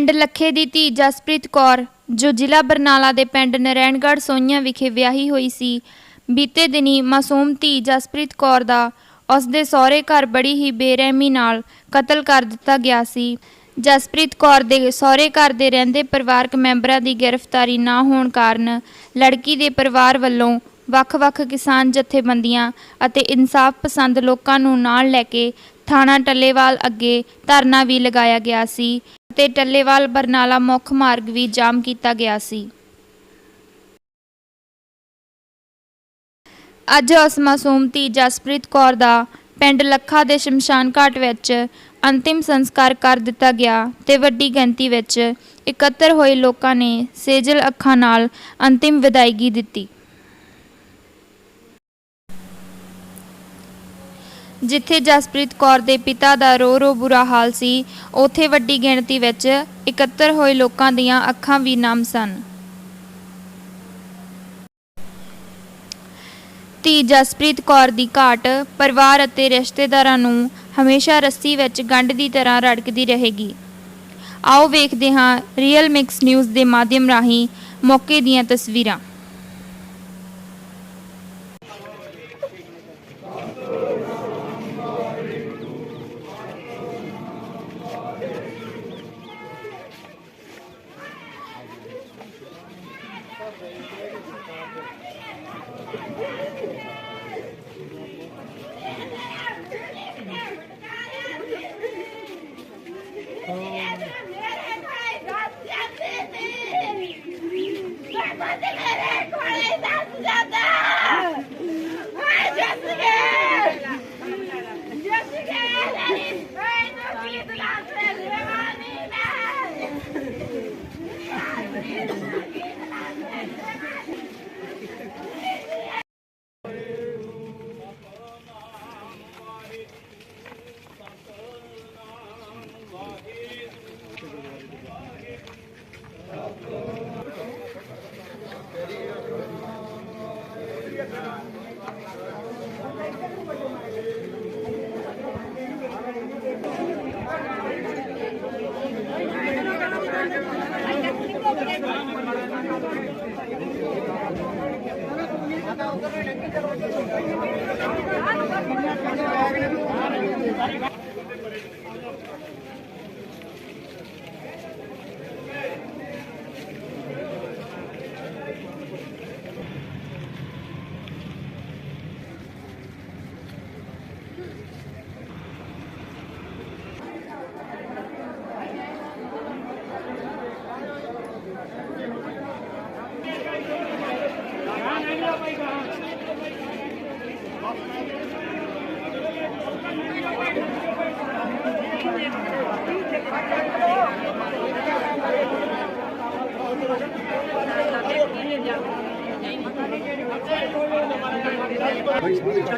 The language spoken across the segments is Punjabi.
ਪਿੰਡ ਲੱਖੇ ਦੀ ਧੀ ਜਸਪ੍ਰੀਤ ਕੌਰ, ਜੋ ਜ਼ਿਲ੍ਹਾ ਬਰਨਾਲਾ ਦੇ ਪਿੰਡ ਨਰੈਣਗੜ੍ਹ ਸੋਈਆਂ ਵਿਖੇ ਵਿਆਹੀ ਹੋਈ ਸੀ, ਬੀਤੇ ਦਿਨੀ ਮਾਸੂਮ ਧੀ ਜਸਪ੍ਰੀਤ ਕੌਰ ਦਾ ਉਸ ਦੇ ਸਹੁਰੇ ਘਰ ਬੜੀ ਹੀ ਬੇਰਹਿਮੀ ਨਾਲ ਕਤਲ ਕਰ ਦਿੱਤਾ ਗਿਆ ਸੀ। ਜਸਪ੍ਰੀਤ ਕੌਰ ਦੇ ਸਹੁਰੇ ਘਰ ਦੇ ਰਹਿੰਦੇ ਪਰਿਵਾਰਕ ਮੈਂਬਰਾਂ ਦੀ ਗ੍ਰਿਫਤਾਰੀ ਨਾ ਹੋਣ ਕਾਰਨ ਲੜਕੀ ਦੇ ਪਰਿਵਾਰ ਵੱਲੋਂ ਵੱਖ-ਵੱਖ ਕਿਸਾਨ ਜਥੇਬੰਦੀਆਂ ਅਤੇ ਇਨਸਾਫ ਪਸੰਦ ਲੋਕਾਂ ਨੂੰ ਨਾਲ ਲੈ ਕੇ ਥਾਣਾ ਟੱਲੇਵਾਲ ਅੱਗੇ ਧਰਨਾ ਵੀ ਲਗਾਇਆ ਗਿਆ ਸੀ। ਤੇ ਟੱਲੇਵਾਲ ਬਰਨਾਲਾ ਮੁੱਖ ਮਾਰਗ ਵੀ ਜਾਮ ਕੀਤਾ ਗਿਆ ਸੀ। ਅੱਜ ਉਸ ਮਾਸੂਮ ਧੀ ਜਸਪ੍ਰੀਤ ਕੌਰ ਦਾ ਪਿੰਡ ਲੱਖਾ ਦੇ ਸ਼ਮਸ਼ਾਨ ਘਾਟ ਵਿੱਚ ਅੰਤਿਮ ਸੰਸਕਾਰ ਕਰ ਦਿੱਤਾ ਗਿਆ ਤੇ ਵੱਡੀ ਗਿਣਤੀ ਵਿੱਚ ਇਕੱਤਰ ਹੋਏ ਲੋਕਾਂ ਨੇ ਸੇਜਲ ਅੱਖਾਂ ਨਾਲ ਅੰਤਿਮ ਵਿਦਾਇਗੀ ਦਿੱਤੀ। ਜਿੱਥੇ ਜਸਪ੍ਰੀਤ ਕੌਰ ਦੇ ਪਿਤਾ ਦਾ ਰੋ ਰੋ ਬੁਰਾ ਹਾਲ ਸੀ, ਉੱਥੇ ਵੱਡੀ ਗਿਣਤੀ ਵਿੱਚ ਇਕੱਤਰ ਹੋਏ ਲੋਕਾਂ ਦੀਆਂ ਅੱਖਾਂ ਵੀ ਨਮ ਸਨ। ਧੀ ਜਸਪ੍ਰੀਤ ਕੌਰ ਦੀ ਘਾਟ ਪਰਿਵਾਰ ਅਤੇ ਰਿਸ਼ਤੇਦਾਰਾਂ ਨੂੰ ਹਮੇਸ਼ਾ ਰੱਸੀ ਵਿੱਚ ਗੰਢ ਦੀ ਤਰ੍ਹਾਂ ਰੜਕਦੀ ਰਹੇਗੀ। ਆਓ ਵੇਖਦੇ ਹਾਂ ਰੀਅਲ ਮਿਕਸ ਨਿਊਜ਼ ਦੇ ਮਾਧਿਅਮ ਰਾਹੀਂ ਮੌਕੇ ਦੀਆਂ ਤਸਵੀਰਾਂ। Yeah.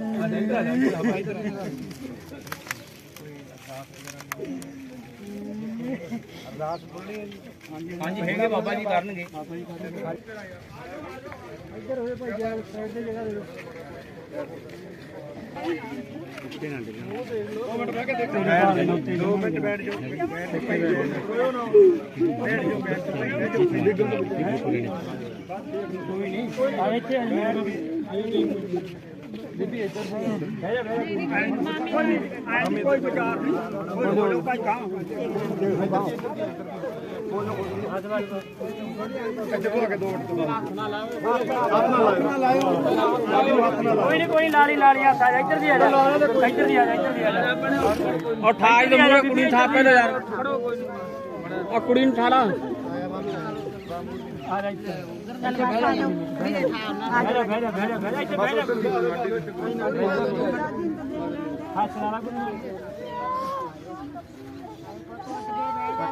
ਆ ਦੇਖਦਾ ਜਾ ਭਾਈ ਇਧਰ ਅਰਦਾਸ ਬੋਲਣੀ ਹਾਂਜੀ, ਹੈਗੇ ਬਾਬਾ ਜੀ ਕਰਨਗੇ। ਇੱਧਰ ਹੋਏ ਭਾਈ ਜਾ। ਸਾਈਡ ਤੇ ਜਗ੍ਹਾ ਦੇ ਦਿਓ ਦੋ ਮਿੰਟ ਬਹਿ ਕੇ ਦੇਖੋ ਦੋ ਮਿੰਟ ਬੈਠ ਜਾਓ ਬੈਠ ਜਾਓ ਨਾ ਬੈਠ ਜਾਓ ਬੈਠ ਜਾਓ ਕੋਈ ਨਹੀਂ ਆ ਇੱਥੇ ਬੀਬੀ ਇੱਧਰ ਬਹਿ ਜਾ ਜਾ ਕੋਈ ਕੋਈ ਵਿਚਾਰ ਨਹੀਂ ਕੋਈ ਬੋਲੋ ਭਾਈ ਕਾ ਕੋਈ ਨਹੀਂ ਕੋਈ ਲਾਲੀ ਲਾਲੀ ਆ ਸਾਰਾ ਇੱਧਰ ਦੀ ਆ ਜਾ ਇੱਧਰ ਦੀ ਆ ਜਾ। ਇੱਧਰ ਦੀ ਆ ਜਾ ਉਹ ਠਾਜ ਦੇ ਮੂਰੇ ਕੁੜੀ ਨੂੰ ਠਾ ਪਹਿਲੇ ਯਾਰ। ਆ ਕੁੜੀ ਨੂੰ ਠਾਲਾ ਆ ਜਾ ਇੱਥੇ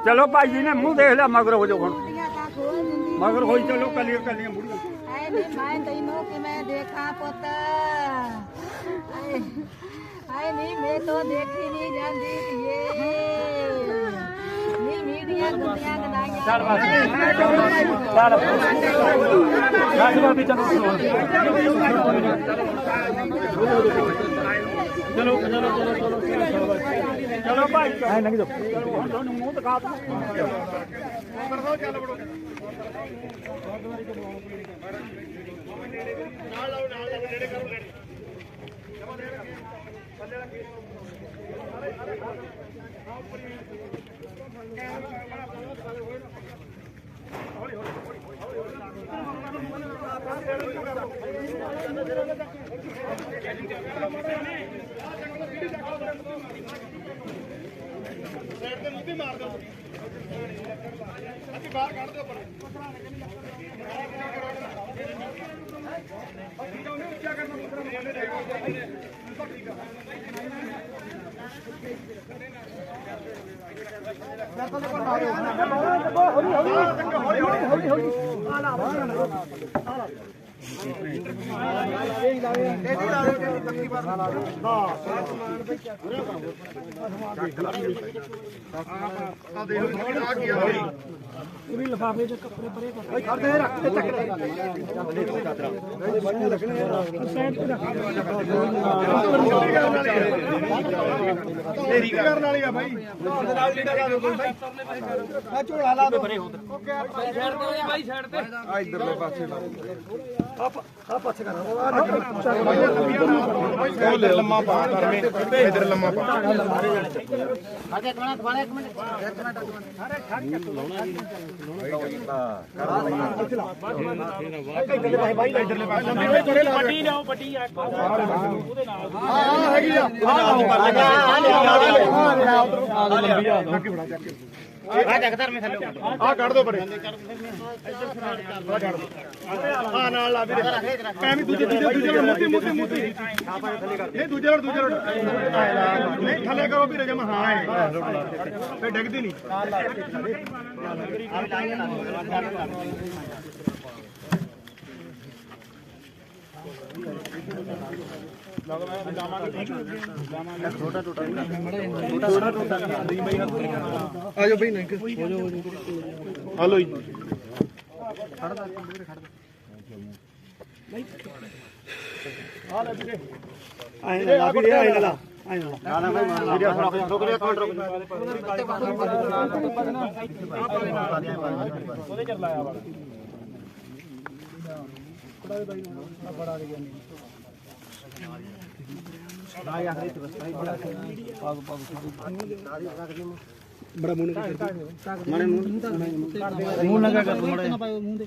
ਚੱਲ ਭਾਈ ਜੀ ਨੇ ਮੂੰਹ ਦੇਖ ਲਿਆ ਮਗਰ ਹੋ ਜਾਓ ਹੁਣ। ਮਗਰ ਹੋਈ ਚਲੋ ਕੱਲੀਆਂ ਕੱਲੀਆਂ ਹਾਏ ਨੀ ਮੈਂ ਤੈਨੂੰ ਕਿਵੇਂ ਦੇਖਾਂ ਪੁੱਤ? ਹਾਏ ਹਾਏ ਨੀ ਮੈਂ ਤੋਂ ਦੇਖੀ ਨਹੀਂ ਜਾਂਦੀ ਧੀਏ। ਚੱਲ ਬਸ ਚੱਲ ਚੱਲ ਬਾਬੀ ਚਲੋ ਚਲੋ ਚਲੋ ਚਲੋ ਚਲੋ ਭਾਈ ਐ ਲੰਘ ਜਾਓ ਤੁਹਾਨੂੰ ਮੂੰਹ ਦਿਖਾ ਸਾਈਡ ਤੇ ਮੋਬੀ ਮਾਰਦਾ ਅਸੀਂ ਬਾਹਰ ਤਾ ਪੂਰੀ ਹੌਲੀ ਹੌਲੀ। ਹੌਲੀ ਹੌਲੀ ਆ ਲਾ ਲਫਾਫੇ ਚ ਕੱਪੜੇ ਪਰੇ ਕਰ ਕਰਦੇ ਰੱਖ ਦੇ ਚੱਕ ਤੇਰੀ ਕਰਨ ਵਾਲੀ ਆ ਭਾਈ ਨਾਲ ਲੀੜਾ ਲਾ ਦੋ ਭਾਈ ਆ ਝੋਲਾ ਲਾ ਦੋ ਪਰੇ ਹੁੰਦਾ ਸਾਈਡ ਤੇ ਭਾਈ ਸਾਈਡ ਤੇ ਆ ਇਧਰਲੇ ਪਾਸੇ ਲਾ ਉਹ ਲੈ ਲੰਮਾ ਪਾ ਕਰਮੇ ਇਧਰ ਲੰਮਾ ਪਾ ਪੱਟੀ ਲਿਆਓ ਪੱਟੀ ਆ ਉਹਦੇ ਨਾਲ ਹਾਂ ਹੈਗੀ ਆ ਆ ਕੱਢ ਦੋ ਪਰੇ। ਆ ਨਾਲ ਲਾ ਵੀਰੇ। ਐਵੇਂ ਦੂਜੇ ਦੂਜੇ ਦੂਜੇ ਨਾਲ ਮੁੱਤੀ ਮੁੱਤੀ ਨਹੀਂ, ਦੂਜੇ ਨਾਲ ਦੂਜੇ ਨਾਲ ਨਹੀਂ, ਥੱਲੇ ਕਰੋ ਵੀਰੇ, ਜਮ ਹਾਂ ਹੈ। ਫੇ ਡਿੱਗਦੀ ਨਹੀਂ। ਆਜੋ ਬਈ ਨਹੀਂ ਹੋ ਜਾਓ ਹੋ ਜਾਓ ਹਲੋ ਜੀ ਆਏ ਨਾ ਵੀਰੇ ਆਏ ਨਾ ਆਏ ਨਾ ਨਾ ਨਾ ਭਾਈ ਵੀਰੇ ਰੁਕ ਰੁਕ ਜਾ ਰੁਕ ਉਹਦੇ ਚਰ ਲਾਇਆ ਵਾਲਾ ਬੜਾ ਮੂੰਹ ਨਾ ਕਰ ਮੂੰਹ ਨਾ ਕਰ ਮੂੰਹ ਨਾ ਕਰ। ਦੇ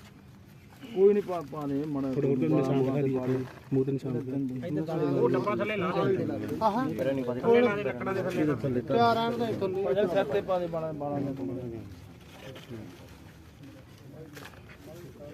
ਕੋਈ ਨਹੀਂ ਪਾ ਪਾਣੇ ਮਣਾ ਫੋਟੋ ਤੇ ਨਿਸ਼ਾਨ ਦਿਖਾ ਦੀ ਮੂੰਹ ਤੇ ਨਿਸ਼ਾਨ ਉਹ ਡੱਬਾ ਥੱਲੇ ਲਾ। ਆਹਾਂ। ਮੇਰੇ ਨਹੀਂ ਪਤਾ ਥੱਲੇ ਲਾ ਦੇ ਲੱਕੜਾਂ ਦੇ ਥੱਲੇ ਆਣ ਦੇ ਥੱਲੇ ਸਿਰ ਤੇ ਪਾ ਦੇ। ਬਾਣਾ ਬਾਣਾ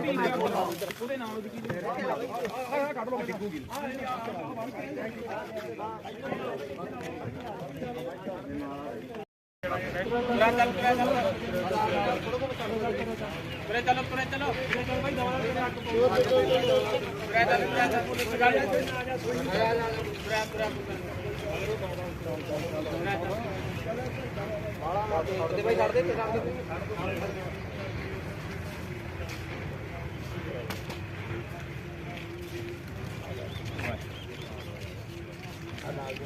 ਬਲਦਾਰੇ ਸੁਲੰਦ ਜੋਤੀ ਕੇ ਸੀ ਆਰਤੀ ਹੋਏ ਭੋਗਨ ਨਾ ਤੇਰੀ ਆਰਤੀ ਜਨ ਹਤਾ ਸਾਧੂ ਬਜਨ ਤੇ ਬਾਦ ਬ੍ਰਹਮਣ ਨਾਮ ਇੱਕ ਪਦ ਗੰਧ ਗਨ ਸੋ ਸਭ ਗਾਇ ਹੋਏ ਜੋ ਸੋ ਆਰਤੀ ਹੋਏ ਹਰ ਚਰਨ ਕੋ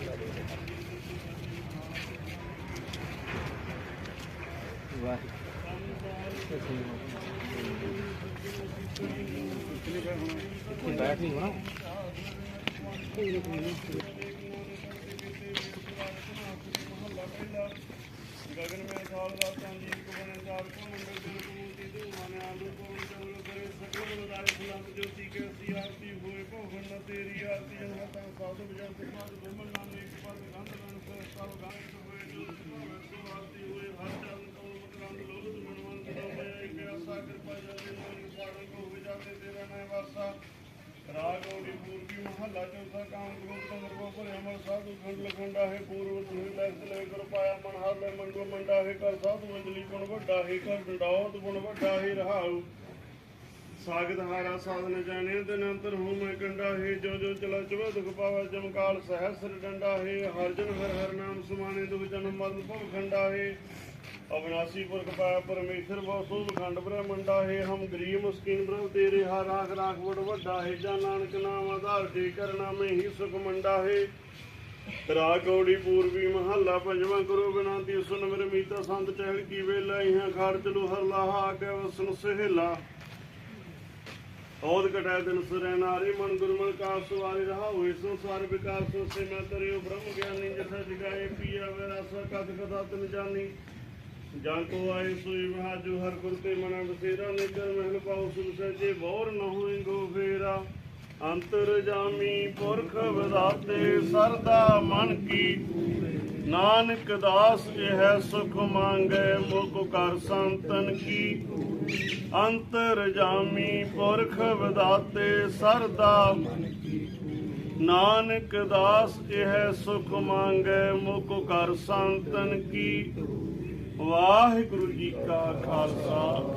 ਮਕਰੰਦ ਲੋਕ ਮਨਵੰਤ ਹੋ ਗਏ ਇੱਕ ਆਸਾ ਕਿਰਪਾ ਜਦੇ ਮਨ ਸਾਰਨ ਕੋ ਹੋ ਜਾਤੇ ਤੇਰਾ ਨੈ ਵਾਸਾ ਰਾਗ ਔੜੀ ਪੂਰਬੀ ਮਹੱਲਾ ਚੌਥਾ ਕਾਮ ਗੋਪ ਤੰਦਰ ਕੋ ਭਰੇ ਸਾਧੂ ਖੰਡ ਲਖੰਡਾ ਹੈ ਪੂਰਵ ਤੁਹੀ ਲੈਸ ਲੈ ਕਰ ਪਾਇਆ ਮਨ ਹਰ ਲੈ ਮਨ ਮੰਡਾ ਹੈ ਕਰ ਸਾਧੂ ਅੰਜਲੀ ਗੁਣ ਵੱਡਾ ਹੈ ਕਰ ਡੰਡਾਉਤ ਗੁਣ ਵੱਡਾ ਹੈ ਰਹਾਉ ਸਾਗਤ ਹਾਰਾ ਸਾਧਨ ਜਾਣੇ ਦਿਨ ਅੰਤਰ ਹੂੰ ਮੈਂ ਕੰਡਾ ਹੈ ਜੋ ਜੋ ਚਲਾ ਚਵਾ ਦੁਖ ਪਾਵਾ ਜਮਕਾਲ ਸਹਸਰ ਡੰਡਾ ਹੈ, ਹਰ ਜਨ ਹਰ ਹਰ ਨਾਮ ਸੁਮਾਨੇ ਦੁਖ ਜਨਮ ਮਰਨ ਭਵ ਖੰਡਾ ਹੈ। ਅਵਨਾਸੀ ਪੁਰਖ ਪਾਇਆ ਪਰਮੇਸ਼ਰ, ਬਹੁ ਖੰਡ ਬ੍ਰਹਮੰਡਾ ਹੈ। ਹਮ ਗਰੀਬ ਮਸਕੀਨ ਬ੍ਰਹਮ ਤੇਰੇ, ਹਰ ਰਾਖ ਰਾਖ ਬੜ ਵੱਡਾ ਹੈ। ਜਾਂ ਨਾਨਕ ਨਾਮ ਆਧਾਰ ਤੇ ਕਰਨਾ ਮੈਂ ਹੀ ਸੁਖ ਮੰਡਾ ਹੈ। ਰਾ ਗੌੜੀ ਪੂਰਬੀ ਮਹੱਲਾ, ਪੰਜਵਾਂ ਗੁਰੂ ਬਿਨਾਤੀ ਸੁਨ ਮੇਰੇ ਮੀਤਾ ਸੰਤ ਚਹਿਲ ਕੀ ਵੇਲਾ ਇਹਾਂ ਖਾੜ ਚਲੋ ਹਰ ਲਾਹਾ ਆਗੇ ਵਸਨ ਸਹਿਲਾ। ਔਦ ਕਟੈ ਦਿਨ ਸਰੈ ਨਾਰੀ, ਮਨ ਗੁਰਮਲ ਕਾ ਸਵਾਰੀ ਰਹਾ ਹੋਏ ਸੰਸਾਰ ਵਿਕਾਸ ਸੇ ਮੈਂ ਤਰਿਓ ਬ੍ਰਹਮ ਗਿਆਨੀ, ਜਥਾ ਜਗਾਏ ਪੀਆ ਵੇ ਰਸ ਕਥ ਕਥਾ ਤਨ ਜਾਨੀ। ਜਾਂ ਕੋ ਆਏ ਸੋਈ ਮਹਾਜੂ ਹਰ ਗੁਰ ਤੇ ਮਨ ਬਸੇਰਾ, ਨਿਕਰ ਮਹਿਲ ਪਾਉ ਸੁਨ ਸਜੇ ਬੌਰ ਨ ਹੋਏ ਗੋ ਫੇਰਾ। ਅੰਤਰ ਜਾਮੀ ਪੁਰਖ ਵਿਦਾਤੇ, ਸਰਦਾ ਮਨ ਕੀ। ਨਾਨਕ ਦਾਸ ਇਹ ਸੁਖ ਮੰਗੈ, ਮੁਖ ਕਰ ਸੰਤਨ ਕੀ। ਅੰਤਰ ਪੁਰਖ ਵਿਦਾਤੇ ਸਰਦਾ ਨਾਨਕ ਦਾਸ ਇਹ ਸੁਖ ਮੰਗੈ, ਮੁਖ ਕਰ ਸੰਤਨ ਕੀ। ਵਾਹਿਗੁਰੂ ਜੀ ਕਾ ਖਾਲਸਾ,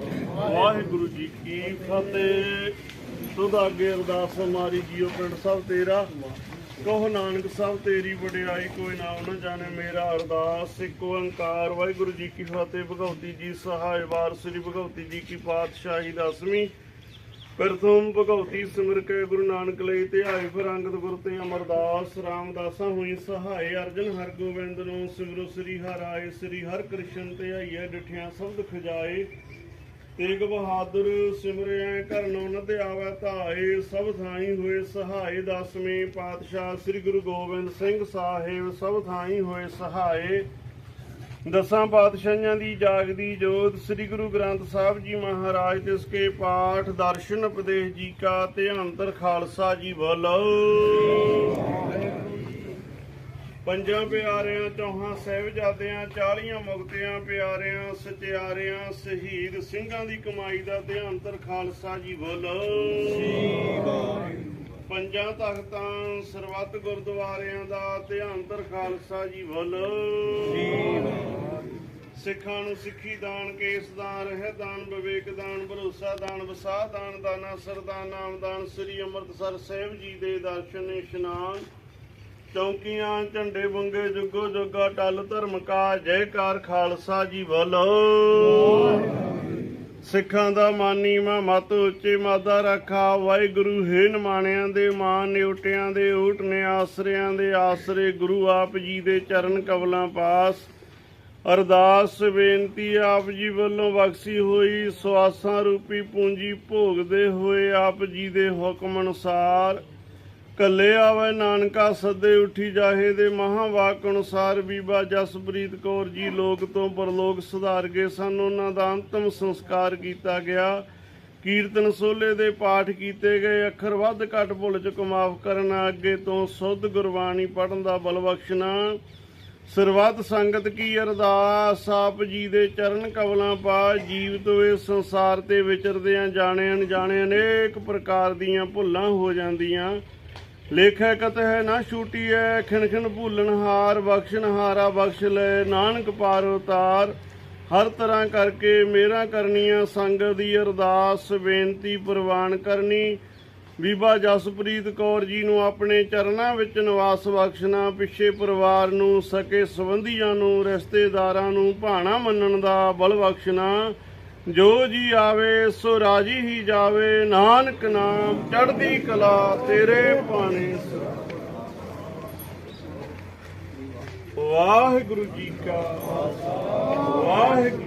ਵਾਹਿਗੁਰੂ ਜੀ ਕੀ ਫਤਿਹ। ਤੁਧ ਅੱਗੇ ਅਰਦਾਸ ਮਾਰੀ ਜੀਓ ਪਿੰਡ ਸਭ ਤੇਰਾ। ਕਹੋ ਨਾਨਕ ਸਾਹਿਬ ਤੇਰੀ ਵਡਿਆਈ, ਕੋਈ ਨਾਮ ਨਾ ਜਾਣੇ ਮੇਰਾ ਅਰਦਾਸ। ਇੱਕ ਓੰਕਾਰ, ਵਾਹਿਗੁਰੂ ਜੀ ਕੀ ਫਤਿਹ ਭਗਵਤੀ ਜੀ ਸਹਾਇ ਵਾਰ, ਸ੍ਰੀ ਭਗਵਤੀ ਜੀ ਕੀ ਪਾਤਸ਼ਾਹੀ ਦਸਵੀਂ। ਪ੍ਰਥਮ ਭਗਵਤੀ ਸਿਮਰ ਕੇ ਗੁਰੂ ਨਾਨਕ ਲਈ ਧਿਆਏ ਫਿਰ ਅੰਗਦ ਗੁਰ ਤੇ ਅਮਰਦਾਸ। ਰਾਮਦਾਸਾਂ ਹੋਈ ਸਹਾਏ ਅਰਜਨ ਹਰਗੋਬਿੰਦ ਨੂੰ, ਸਿਮਰੋ ਸ੍ਰੀ ਹਰਾਏ ਸ੍ਰੀ ਹਰ ਕ੍ਰਿਸ਼ਨ ਧਿਆਈਐ ਡਿਠਿਆ ਸਬਦ ਖਜਾਏ। ਤੇਗ ਬਹਾਦਰ ਸਿਮਰਿਆ ਕਰਨੋ ਨਦ ਆਵੈ ਧਾਏ ਸਭ ਥਾਈ ਹੋਏ ਸਹਾਏ ਦਸਵੇਂ ਪਾਤਸ਼ਾਹ ਸ੍ਰੀ ਗੁਰੂ ਗੋਬਿੰਦ ਸਿੰਘ ਸਾਹਿਬ, ਸਭ ਥਾਈ ਹੋਏ ਸਹਾਏ। ਦਸਾਂ ਪਾਤਸ਼ਾਹਾਂ ਦੀ ਜਾਗਦੀ ਜੋਤ ਸ੍ਰੀ ਗੁਰੂ ਗ੍ਰੰਥ ਸਾਹਿਬ ਜੀ ਮਹਾਰਾਜ ਤੇ ਕੇ ਪਾਠ ਦਰਸ਼ਨ ਉਪਦੇਸ਼ ਜੀ ਕਾ ਧਿਆਨ ਖਾਲਸਾ ਜੀ ਬੋਲੋ ਪੰਜਾਂ ਪਿਆਰਿਆਂ, ਚੌਹਾਂ ਸਾਹਿਬਜ਼ਾਦਿਆਂ ਚਾਲੀਆਂ ਮੁਕਤਿਆਂ ਪਿਆਰਿਆਂ, ਸਚਿਆਰਿਆਂ, ਸ਼ਹੀਦ ਸਿੰਘਾਂ ਦੀ ਕਮਾਈ ਦਾ ਧਿਆਨ ਤਰ ਖਾਲਸਾ ਜੀ ਬੋਲੋ ਪੰਜਾਂ ਤਖਤਾਂ, ਸਰਬੱਤ ਗੁਰਦੁਆਰਿਆਂ ਦਾ ਧਿਆਨ ਤਰ ਖਾਲਸਾ ਜੀ ਬੋਲੋ ਸਿੱਖਾਂ ਨੂੰ ਸਿੱਖੀ ਦਾਨ, ਕੇਸ ਦਾਨ, ਰਹਿ ਦਾਨ, ਵਿਵੇਕ ਦਾਨ, ਭਰੋਸਾ ਦਾਨ, ਵਸਾਹ ਦਾਨ, ਦਾਨਾ ਸਰਦਾਨ ਨਾਮ ਦਾਨ, ਸ੍ਰੀ ਅੰਮ੍ਰਿਤਸਰ ਸਾਹਿਬ ਜੀ ਦੇ ਦਰਸ਼ਨ, ਇਸ਼ਨਾਨ ਚੌਂਕੀਆਂ, ਝੰਡੇ ਵੰਗੇ ਜੁਗੋ ਜੁਗਾ ਟਲ ਧਰਮ ਕਾ, ਜੈਕਾਰ ਖਾਲਸਾ ਜੀ ਬੋਲੋ ਸਿੱਖਾਂ ਦਾ ਮਾਨੀ ਮਾ, ਮਤ ਉੱਚੇ ਮਾਦਾ ਰੱਖਾ। ਵਾਹਿਗੁਰੂ ਹੈ ਨਿਮਾਣਿਆਂ ਦੇ ਮਾਨ, ਨਿਉਟਿਆਂ ਦੇ ਊਟ ਨੇ ਆਸਰਿਆਂ ਦੇ ਆਸਰੇ। ਗੁਰੂ ਆਪ ਜੀ ਦੇ ਚਰਨ ਕਵਲਾਂ ਪਾਸ। ਅਰਦਾਸ, ਬੇਨਤੀ ਆਪ ਜੀ ਵੱਲੋਂ ਬਖਸ਼ੀ ਹੋਈ। ਸਵਾਸਾਂ ਰੂਪੀ ਪੂੰਜੀ ਭੋਗਦੇ ਹੋਏ ਆਪ ਜੀ ਦੇ ਹੁਕਮ ਅਨੁਸਾਰ ਕੱਲੇ ਆਵੇ ਨਾਨਕਾ ਸੱਦੇ ਉੱਠੀ ਜਾਹੇ ਦੇ ਮਹਾਵਾਕ ਅਨੁਸਾਰ ਬੀਬਾ ਜਸਪ੍ਰੀਤ ਕੌਰ ਜੀ ਲੋਕ ਤੋਂ ਪਰਲੋਕ ਸੁਧਾਰ ਗਏ ਸਨ। ਉਹਨਾਂ ਦਾ ਅੰਤਮ ਸੰਸਕਾਰ ਕੀਤਾ ਗਿਆ। ਕੀਰਤਨ ਸੋਲੇ ਦੇ ਪਾਠ ਕੀਤੇ ਗਏ। ਅੱਖਰ ਵੱਧ ਘੱਟ ਭੁੱਲ ਚੁੱਕ ਮਾਫ ਕਰਨਾ ਅੱਗੇ ਤੋਂ ਸੁੱਧ ਗੁਰਬਾਣੀ ਪੜਨ ਦਾ ਬਲ ਬਖਸ਼ਣਾ। ਸਰਬੱਤ ਸੰਗਤ ਕੀ ਅਰਦਾਸ, ਆਪ ਜੀ ਦੇ ਚਰਨ ਕਵਲਾਂ ਪਾ। ਜੀਵਤ ਹੋਏ ਸੰਸਾਰ ਤੇ ਵਿਚਰਦਿਆਂ ਜਾਣੇ ਅਣਜਾਣੇ ਅਨੇਕ ਪ੍ਰਕਾਰ ਦੀਆਂ ਭੁੱਲਾਂ ਹੋ ਜਾਂਦੀਆਂ। ਲੇਖੈ ਕਤ ਹੈ ਨਾ ਛੂਟੀਐ, ਖਿਣ ਖਿਣ ਭੂਲਣ ਹਾਰ, ਬਖਸ਼ਣ ਹਾਰਾ ਬਖਸ਼ ਲੈ, ਨਾਨਕ ਪਾਰ ਉਤਾਰ। ਹਰ ਤਰ੍ਹਾਂ ਕਰਕੇ ਮੇਰਾ ਕਰਨੀਆਂ ਸੰਗਤ ਦੀ ਅਰਦਾਸ, ਬੇਨਤੀ ਪ੍ਰਵਾਨ ਕਰਨੀ। ਬੀਬਾ ਜਸਪ੍ਰੀਤ ਕੌਰ ਜੀ ਨੂੰ ਆਪਣੇ ਚਰਨਾਂ ਵਿੱਚ ਨਿਵਾਸ ਬਖਸ਼ਣਾ, ਪਿੱਛੇ ਪਰਿਵਾਰ ਨੂੰ, ਸਕੇ ਸੰਬੰਧੀਆਂ ਨੂੰ, ਰਿਸ਼ਤੇਦਾਰਾਂ ਨੂੰ ਭਾਣਾ ਮੰਨਣ ਦਾ ਬਲ ਬਖਸ਼ਣਾ। ਜੋ ਜੀ ਆਵੇ, ਸੋ ਰਾਜੀ ਹੀ ਜਾਵੇ। ਨਾਨਕ ਨਾਮ, ਚੜ੍ਹਦੀ ਕਲਾ, ਤੇਰੇ ਪਾਣੇ ਵਾਹਿਗੁਰੂ ਜੀ ਕਾ ਖਾਲਸਾ। ਵਾਹਿਗੁਰੂ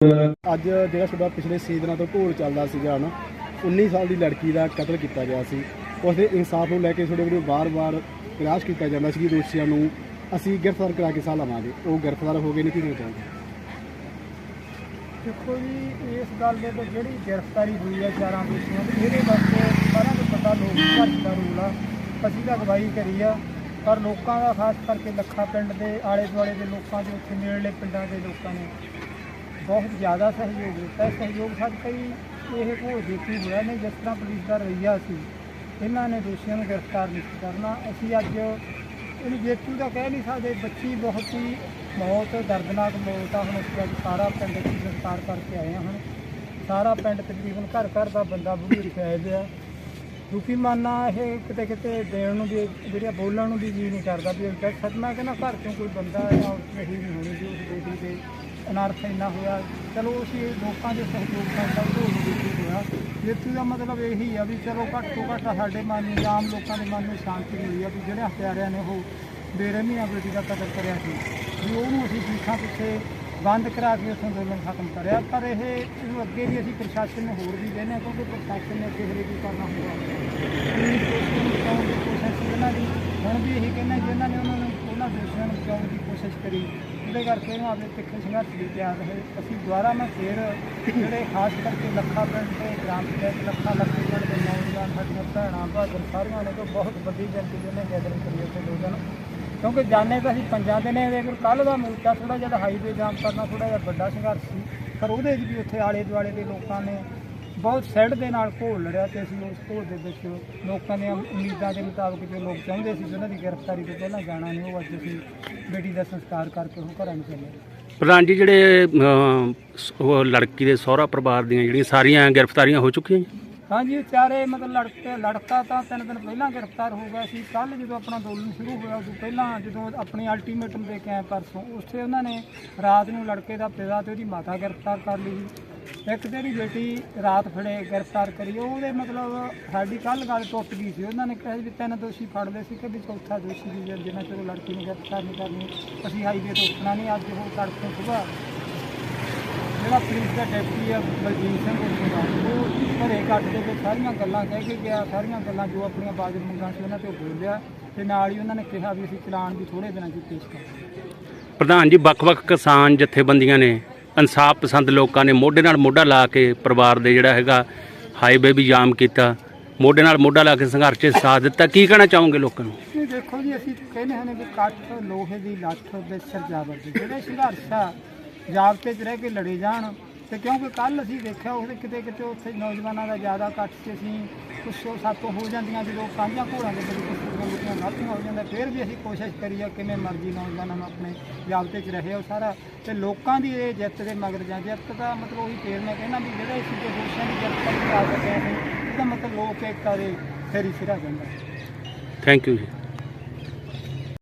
ਅੱਜ ਜਿਹੜਾ ਤੁਹਾਡਾ ਪਿਛਲੇ ਛੇ ਦਿਨਾਂ ਤੋਂ ਢੋਲ ਚੱਲਦਾ ਸੀਗਾ ਨਾ 19 ਸਾਲ ਦੀ ਲੜਕੀ ਦਾ ਕਤਲ ਕੀਤਾ ਗਿਆ ਸੀ। ਉਸ ਦੇ ਇਨਸਾਫ ਨੂੰ ਲੈ ਕੇ ਤੁਹਾਡੇ ਵੱਲੋਂ ਵਾਰ-ਵਾਰ ਪ੍ਰਯਾਸ ਕੀਤਾ ਜਾਂਦਾ ਸੀ ਕਿ ਦੋਸ਼ੀਆਂ ਨੂੰ ਅਸੀਂ ਗ੍ਰਿਫਤਾਰ ਕਰਾ ਕੇ ਸਾਹ ਲਵਾਂਗੇ। ਉਹ ਗ੍ਰਿਫਤਾਰ ਹੋ ਗਏ ਨੇ, ਕੀ ਕਹਿਣਾ ਚਾਹੁੰਦੇ ਦੇਖੋ ਜੀ, ਇਸ ਗੱਲ ਦੇ ਤੇ ਜਿਹੜੀ ਗ੍ਰਿਫਤਾਰੀ ਹੋਈ ਹੈ ਚਾਰਾਂ ਦੋਸ਼ੀਆਂ ਦੀ, ਇਹਦੇ ਵਾਸਤੇ ਸਾਰਿਆਂ ਨੂੰ ਪਤਾ ਲੋਕ ਭਰਤੀ ਦਾ ਰੂਲ ਆ। ਅਸੀਂ ਤਾਂ ਅਗਵਾਈ ਕਰੀ ਆ, ਪਰ ਲੋਕਾਂ ਦਾ ਖਾਸ ਕਰਕੇ ਲੱਖਾ ਪਿੰਡ ਦੇ ਆਲੇ ਦੁਆਲੇ ਦੇ ਲੋਕਾਂ ਦੇ ਉੱਥੇ ਨੇੜਲੇ ਪਿੰਡਾਂ ਦੇ ਲੋਕਾਂ ਨੇ ਬਹੁਤ ਜ਼ਿਆਦਾ ਸਹਿਯੋਗ ਦਿੱਤਾ। ਸਹਿਯੋਗ ਸਾਡੇ ਹੀ ਇਹ ਘੋਲ ਦੇਖੀ ਹੋਇਆ ਨੇ, ਜਿਸ ਤਰ੍ਹਾਂ ਪੁਲਿਸ ਦਾ ਰਵੱਈਆ ਸੀ। ਇਹਨਾਂ ਨੇ ਦੋਸ਼ੀਆਂ ਨੂੰ ਗ੍ਰਿਫਤਾਰ ਨਹੀਂ ਕਰਨਾ। ਅਸੀਂ ਅੱਜ ਇਹਨੂੰ ਜੇਤੂ ਤਾਂ ਕਹਿ ਨਹੀਂ ਸਕਦੇ, ਬੱਚੀ ਬਹੁਤ ਹੀ ਮੌਤ, ਦਰਦਨਾਕ ਮੌਤ ਆ। ਹੁਣ ਅਸੀਂ ਅੱਜ ਸਾਰਾ ਪਿੰਡ ਅਸੀਂ ਗ੍ਰਿਫਤਾਰ ਕਰਕੇ ਆਏ ਹਾਂ ਹੁਣ। ਸਾਰਾ ਪਿੰਡ ਤਕਰੀਬਨ ਘਰ ਘਰ ਦਾ ਬੰਦਾ ਬੁੜੀ ਰਖਾਇਆ ਗਿਆ ਕਿਉਂਕਿ ਮਾਨਾ ਇਹ ਕਿਤੇ ਕਿਤੇ ਦੇਣ ਨੂੰ ਵੀ, ਜਿਹੜੀਆਂ ਬੋਲਣ ਨੂੰ ਵੀ ਜੀ ਨਹੀਂ ਕਰਦਾ ਵੀ ਇਹ ਸਦਮਾ ਕਿ ਨਾ ਘਰ ਚੋਂ ਕੋਈ ਬੰਦਾ ਜਾਂ ਔਰਤ ਰਹੀ ਨਹੀਂ ਹੋਣੀ, ਜੀ ਉਸ ਬੇਟੀ ਦੇ ਅਨਰਥ ਇੰਨਾ ਹੋਇਆ। ਚਲੋ ਅਸੀਂ ਲੋਕਾਂ ਦੇ ਸਹਿਯੋਗ ਨਾਲ ਸਭ ਤੋਂ ਦੇਖੀ ਹੋਇਆ ਜੇਤੂ ਦਾ ਮਤਲਬ ਇਹੀ ਆ ਵੀ ਚਲੋ ਘੱਟ ਤੋਂ ਘੱਟ ਸਾਡੇ ਮਨ ਨੂੰ, ਆਮ ਲੋਕਾਂ ਦੇ ਮਨ ਨੂੰ ਸ਼ਾਂਤੀ ਮਿਲੀ ਆ ਵੀ ਜਿਹੜੇ ਹਥਿਆਰਿਆਂ ਨੇ ਉਹ ਬੇਰਹਿਮੀਆਂ ਬੇਟੀ ਦਾ ਕਤਲ ਕਰਿਆ ਸੀ। ਵੀ ਉਹਨੂੰ ਅਸੀਂ ਪੀਠਾਂ ਪਿੱਛੇ ਬੰਦ ਕਰਾ ਕੇ ਉਸ ਅੰਦੋਲਨ ਖਤਮ ਕਰਿਆ। ਪਰ ਇਹ ਇਹਨੂੰ ਅੱਗੇ ਵੀ ਅਸੀਂ ਪ੍ਰਸ਼ਾਸਨ ਨੂੰ ਹੋਰ ਵੀ ਕਹਿੰਦੇ ਹਾਂ ਕਿਉਂਕਿ ਪ੍ਰਸ਼ਾਸਨ ਨੇ ਅੱਗੇ ਹਰੇਕ ਕਰਨਾ ਹੋਊਗਾ ਬਚਾਉਣ ਦੀ ਕੋਸ਼ਿਸ਼ ਸੀ ਦੀ। ਹੁਣ ਵੀ ਇਹੀ ਕਹਿੰਦੇ ਹਾਂ ਜਿਨ੍ਹਾਂ ਨੇ ਉਹਨਾਂ ਨੂੰ ਉਹਨਾਂ ਦੋਸ਼ੀਆਂ ਨੂੰ ਬਚਾਉਣ ਦੀ ਕੋਸ਼ਿਸ਼ ਕਰੀ। ਉਹਦੇ ਕਰਕੇ ਨਾ ਆਪਣੇ ਤਿੱਖੇ ਸੰਘਰਸ਼ ਲਈ ਤਿਆਰ ਰਹੇ। ਅਸੀਂ ਦੁਬਾਰਾ ਮੈਂ ਫੇਰ ਜਿਹੜੇ ਖਾਸ ਕਰਕੇ ਲੱਖਾ ਪਿੰਡ ਦੇ ਗ੍ਰਾਮ ਪੰਚਾਇਤ, ਲੱਖਾ ਲੱਖੇ ਪਿੰਡ ਦੇ ਨੌਜਵਾਨ ਸਾਡੀਆਂ ਭੈਣਾਂ ਬਹਾਦਰ ਸਾਰੀਆਂ ਨੇ ਤੋਂ ਬਹੁਤ ਵੱਡੀ ਗਿਣਤੀ ਦੇ ਨੇ ਗੈਦਰਿੰਗ ਕਰੀ ਉੱਥੇ ਲੋਕਾਂ ਨੂੰ ਕਿਉਂਕਿ ਜਾਣੇ ਤਾਂ ਅਸੀਂ ਪੰਜਾਂ ਦੇ ਨੇ ਅਗਰ ਕੱਲ ਦਾ ਮੋਰਚਾ ਥੋੜਾ ਜਿਹਾ ਹਾਈਵੇ ਜਾਮ ਕਰਨਾ ਥੋੜਾ ਜਿਹਾ ਵੱਡਾ ਸੰਘਰਸ਼ ਸੀ। ਪਰ ਉਹਦੇ 'ਚ ਵੀ ਉੱਥੇ ਆਲੇ ਦੁਆਲੇ ਦੇ ਲੋਕਾਂ ਨੇ ਬਹੁਤ ਸੈੱਡ ਦੇ ਨਾਲ ਘੋਲ ਲੜਿਆ ਤੇ ਅਸੀਂ ਉਸ ਘੋਲ ਦੇ ਵਿੱਚ ਲੋਕਾਂ ਦੀਆਂ ਉਮੀਦਾਂ ਦੇ ਮੁਤਾਬਕ ਜੋ ਲੋਕ ਚਾਹੁੰਦੇ ਸੀ ਉਹਨਾਂ ਦੀ ਗ੍ਰਿਫਤਾਰੀ ਤੋਂ ਪਹਿਲਾਂ ਜਾਣਾ ਨਹੀਂ ਉਹ ਅੱਜ ਅਸੀਂ ਬੇਟੀ ਦਾ ਸੰਸਕਾਰ ਕਰਕੇ ਉਹ ਘਰਾਂ ਨੂੰ ਚੱਲੇ। ਪ੍ਰਧਾਨ ਜੀ ਜਿਹੜੇ ਉਹ ਲੜਕੀ ਦੇ ਸਹੁਰਾ ਪਰਿਵਾਰ ਦੀਆਂ ਜਿਹੜੀਆਂ ਸਾਰੀਆਂ ਗ੍ਰਿਫਤਾਰੀਆਂ ਹੋ ਚੁੱਕੀਆਂ ਜੀ? ਹਾਂਜੀ ਚਾਰੇ ਮਤਲਬ ਲੜਕੇ ਲੜਕਾ ਤਾਂ ਤਿੰਨ ਦਿਨ ਪਹਿਲਾਂ ਗ੍ਰਿਫਤਾਰ ਹੋ ਗਿਆ ਸੀ। ਕੱਲ ਜਦੋਂ ਆਪਣਾ ਅੰਦੋਲਨ ਸ਼ੁਰੂ ਹੋਇਆ ਤੋਂ ਪਹਿਲਾਂ ਜਦੋਂ ਆਪਣੀ ਅਲਟੀਮੇਟਮ ਦੇ ਕੇ ਆਏ ਪਰਸੋਂ ਉੱਥੇ ਉਹਨਾਂ ਨੇ ਰਾਤ ਨੂੰ ਲੜਕੇ ਦਾ ਪਿਤਾ ਤੇ ਉਹਦੀ ਮਾਤਾ ਗ੍ਰਿਫਤਾਰ ਕਰ ਲਈ ਸੀ ਇੱਕ ਤੇਰੀ ਬੇਟੀ ਰਾਤ ਫੜੇ ਗ੍ਰਿਫਤਾਰ ਕਰੀ, ਉਹਦੇ ਮਤਲਬ ਸਾਡੀ ਕੱਲ ਗੱਲ ਟੁੱਟ ਗਈ ਸੀ। ਉਹਨਾਂ ਨੇ ਕਿਹਾ ਵੀ ਤਿੰਨ ਦੋਸ਼ੀ ਫੜ ਲਏ ਸੀ ਕਿ ਵੀ ਚੌਥਾ ਦੋਸ਼ੀ ਵੀ ਜੇ- ਜਿੰਨਾ ਚਿਰ ਉਹ ਲੜਕੀ ਨੂੰ ਗ੍ਰਿਫਤਾਰ ਨਹੀਂ ਕਰਨੀ। ਅਸੀਂ ਹਾਈਵੇ ਤੋਂ ਉੱਠਣਾ ਨਹੀਂ, ਅੱਜ ਉਹ ਤੜਕੇ ਸੁਬਾਹ ਜਿਹੜਾ ਪੁਲਿਸ ਦਾ ਡਿਪਟੀ ਆ ਬਲਜੀਤ ਸਿੰਘ ਉਸਦਾ ਉਹ ਘਰੇ ਕੱਟ ਦੇ ਕੇ ਸਾਰੀਆਂ ਗੱਲਾਂ ਕਹਿ ਕੇ ਗਿਆ, ਸਾਰੀਆਂ ਗੱਲਾਂ ਜੋ ਆਪਣੀਆਂ ਬਾਜ਼ਰ ਮੰਗਾਂ ਸੀ ਉਹਨਾਂ ਤੇ ਉਹ ਬੋਲਿਆ ਤੇ ਨਾਲ ਹੀ ਉਹਨਾਂ ਨੇ ਕਿਹਾ ਵੀ ਅਸੀਂ ਚਲਾਨ ਵੀ ਥੋੜੇ ਦਿਨਾਂ 'ਚ ਪੇਸ਼ ਕਰਾਂਗੇ ਪ੍ਰਧਾਨ ਜੀ, ਵੱਖ-ਵੱਖ ਕਿਸਾਨ ਜਥੇਬੰਦੀਆਂ ਨੇ ਇਨਸਾਫ ਪਸੰਦ ਲੋਕਾਂ ਨੇ ਮੋਢੇ ਨਾਲ ਮੋਢਾ ਲਾ ਕੇ ਪਰਿਵਾਰ ਦੇ ਜਿਹੜਾ ਹੈਗਾ ਹਾਈਵੇ ਵੀ ਜਾਮ ਕੀਤਾ। ਮੋਢੇ ਨਾਲ ਮੋਢਾ ਲਾ ਕੇ ਸੰਘਰਸ਼ 'ਚ ਸਾਥ ਦਿੱਤਾ। ਕੀ ਕਹਿਣਾ ਚਾਹੋਗੇ ਲੋਕਾਂ ਨੂੰ? ਇਹ ਦੇਖੋ ਜੀ, ਅਸੀਂ ਕਹਿੰਦੇ ਹਾਂ ਵੀ ਕੱਠ ਲੋਹੇ ਦੀ ਲੱਠ ਦੇ ਸਰਜਾਵਰ ਦੀ ਜਿਹੜੇ ਸੰਘਰਸ਼ ਆ, ਜਾਬਤੇ 'ਚ ਰਹਿ ਕੇ ਲੜੇ ਜਾਣ ਤੇ ਕਿਉਂਕਿ ਕੱਲ ਅਸੀਂ ਦੇਖਿਆ ਉਹਦੇ ਕਿਤੇ ਕਿਤੇ ਉੱਥੇ ਨੌਜਵਾਨਾਂ ਦਾ ਜ਼ਿਆਦਾ ਇਕੱਠ ਸੀ, ਅਸੀਂ ਕੁਛ ਸੌ ਸੱਤ ਹੋ ਜਾਂਦੀਆਂ ਜਦੋਂ ਕਾਂਝਾਂ ਘੋੜਾਂ ਦੇ ਵਿੱਚ ਕੁਛ ਛੋਟੀਆਂ ਗਲਤੀਆਂ ਹੋ ਜਾਂਦੀਆਂ ਫਿਰ ਵੀ ਅਸੀਂ ਕੋਸ਼ਿਸ਼ ਕਰੀ ਆ ਕਿਵੇਂ ਮਰਜ਼ੀ ਨੌਜਵਾਨਾਂ ਨੂੰ ਆਪਣੇ ਜਾਬਤੇ 'ਚ ਰਹੇ ਉਹ ਸਾਰਾ। ਤੇ ਲੋਕਾਂ ਦੀ ਇਹ ਜਿੱਤ ਦੇ ਮਗਰ ਜਾਂ ਜਿੱਤ ਦਾ ਮਤਲਬ ਉਹੀ ਫੇਰ ਮੈਂ ਕਹਿੰਦਾ ਵੀ ਜਿਹੜੇ ਅਸੀਂ ਜੋ ਦੋਸ਼ਾਂ ਦੀ ਜਿੱਤ ਤੱਕ ਆ ਸੀ, ਇਹਦਾ ਮਤਲਬ ਲੋਕ ਏਕਤਾ ਦੇ ਫੇਰੀ ਸਿਰਾ ਜਾਂਦਾ ਥੈਂਕ ਯੂ ਜੀ।